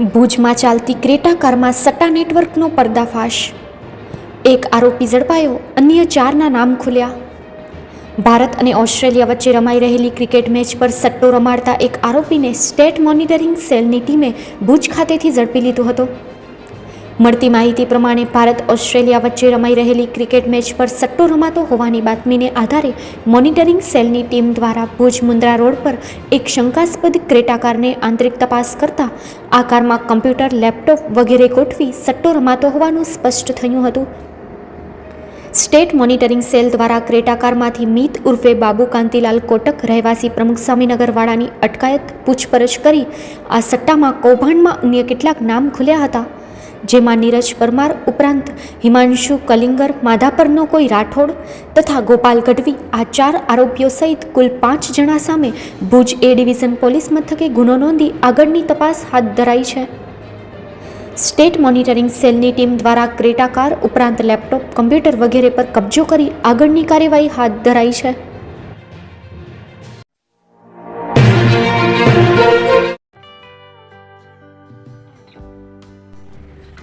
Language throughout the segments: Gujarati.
ભુજમાં ચાલતી ક્રેટા કારમાં સટ્ટા નેટવર્કનો પર્દાફાશ. એક આરોપી ઝડપાયો, અન્ય ચારના નામ ખુલ્યા. ભારત અને ઓસ્ટ્રેલિયા વચ્ચે રમાઈ રહેલી ક્રિકેટ મેચ પર સટ્ટો રમાડતા એક આરોપીને સ્ટેટ મોનિટરિંગ સેલની ટીમે ભુજ ખાતેથી ઝડપી લીધો હતો. મળતી માહિતી પ્રમાણે ભારત ઓસ્ટ્રેલિયા વચ્ચે રમાઈ રહેલી ક્રિકેટ મેચ પર સટ્ટો રમાતો હોવાની બાતમીને આધારે મોનિટરિંગ સેલની ટીમ દ્વારા ભુજ મુન્દ્રા રોડ પર એક શંકાસ્પદ ક્રેટાકારને આંતરિક તપાસ કરતા આ કારમાં કમ્પ્યુટર, લેપટોપ વગેરે ગોઠવી સટ્ટો રમાતો હોવાનું સ્પષ્ટ થયું હતું. સ્ટેટ મોનિટરિંગ સેલ દ્વારા ક્રેટાકારમાંથી મિત ઉર્ફે બાબુ કાંતિલાલ કોટક રહેવાસી પ્રમુખ સ્વામીનગરવાળાની અટકાયત પૂછપરછ કરી આ સટ્ટામાં કૌભાંડમાં અન્ય કેટલાક નામ ખુલ્યા હતા. જેમાં નીરજ પરમાર ઉપરાંત હિમાંશુ કલિંગર, માધાપરનો કોઈ રાઠોડ તથા ગોપાલ ગઢવી આ ચાર આરોપીઓ સહિત કુલ પાંચ જણા સામે ભુજ એ ડિવિઝન પોલીસ મથકે ગુનો નોંધી આગળની તપાસ હાથ ધરાઈ છે. સ્ટેટ મોનિટરિંગ સેલની ટીમ દ્વારા ક્રેટા કાર ઉપરાંત લેપટોપ, કમ્પ્યુટર વગેરે પર કબજો કરી આગળની કાર્યવાહી હાથ ધરાઈ છે.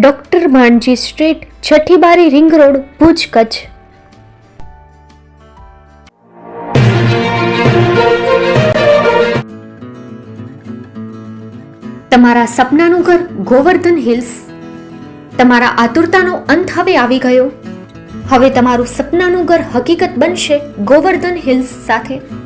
doctor Bhanji street છઠ્ઠી બારી રિંગ રોડ, ભુજ કચ્છ. તમારા સપનાનું ઘર ગોવર્ધન હિલ્સ. તમારા આતુરતાનો અંત હવે આવી ગયો. હવે તમારું સપનાનું ઘર હકીકત બનશે ગોવર્ધન હિલ્સ સાથે.